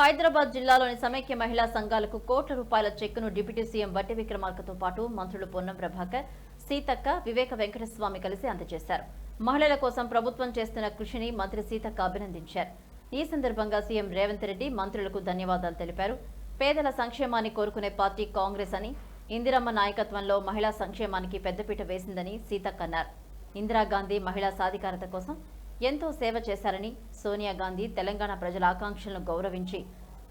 హైదరాబాద్ జిల్లాలోని సమైక్య మహిళా సంఘాలకు కోట్ల రూపాయల చెక్కును డిప్యూటీ సీఎం బట్టి విక్రమార్కతో పాటు మంత్రులు పొన్నం ప్రభాకర్ సీతక్క వివేక వెంకటస్వామి కలిసి అందజేశారు. మహిళల కోసం ప్రభుత్వం చేస్తున్న కృషిని మంత్రి సీతక్క అభినందించారు. ఈ సందర్భంగా సీఎం రేవంత్ రెడ్డి మంత్రులకు ధన్యవాదాలు తెలిపారు. పేదల సంక్షేమాన్ని కోరుకునే పార్టీ కాంగ్రెస్ అని ఇందిరమ్మ నాయకత్వంలో మహిళా సంక్షేమానికి పెద్దపీట వేసిందని సీతక్క అన్నారు. ఇందిరాగాంధీ మహిళా సాధికారత కోసం ఎంతో సేవ చేశారని సోనియా గాంధీ తెలంగాణ ప్రజల ఆకాంక్షలను గౌరవించి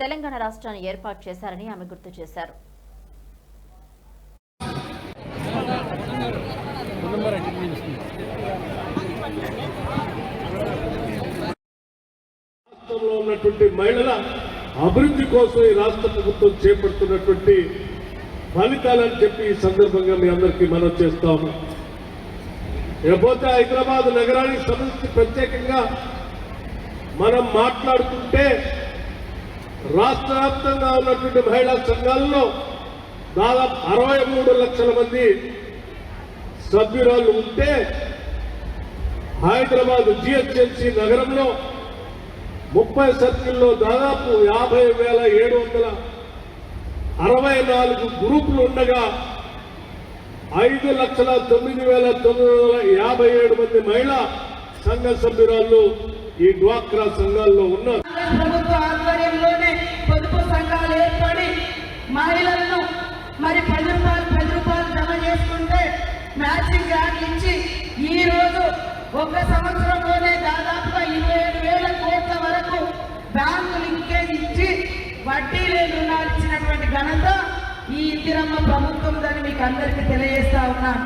తెలంగాణ రాష్ట్రాన్ని ఏర్పాటు చేశారని ఆమె గుర్తు చేశారు. ఉన్నటువంటి మహిళల అభివృద్ధి కోసం ఈ రాష్ట్ర ప్రభుత్వం చేపడుతున్నటువంటి ఫలితాలని చెప్పి ఈ సందర్భంగా మీ అందరికీ మనం చేస్తాము ఇకపోతే హైదరాబాద్ నగరానికి సంబంధించి ప్రత్యేకంగా మనం మాట్లాడుతుంటే రాష్ట్ర వ్యాప్తంగా ఉన్నటువంటి మహిళా సంఘాలలో దాదాపు అరవై మూడు లక్షల మంది సభ్యురాలు ఉంటే హైదరాబాద్ జిహెచ్ఎంసీ నగరంలో ముప్పై సర్కిల్లో దాదాపు యాభై వేల ఏడు వందల అరవై నాలుగు గ్రూపులు ఉండగా ఐదు లక్షల తొమ్మిది వేల తొమ్మిది వందల యాభై ఏడు మంది మహిళా సంఘ సభ్యురాలు ఈ డ్వాక్రా సంఘాల్లో ఉన్నారు. ప్రభుత్వ ఆధ్వర్యంలోనే పొదుపు సంఘాలు ఏర్పడి మహిళలను మరి పది రూపాయలు పది రూపాయలు జమ చేసుకుంటే మ్యాచింగ్ గ్రాంట్లు ఇచ్చి ఈ రోజు ఒక సంవత్సరంలోనే దాదాపుగా ఇరవై ఏడు వేల కోట్ల వరకు బ్యాంకు లింకేజ్ ఇచ్చి వడ్డీ లేని రుణాలు ఇచ్చినటువంటి ఘనత ఈ ఇందిరమ్మ ప్రభుత్వం దాన్ని మీకు అందరికీ తెలియజేస్తా ఉన్నాను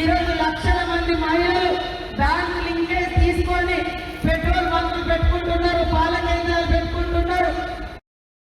ఈరోజు లక్షల మంది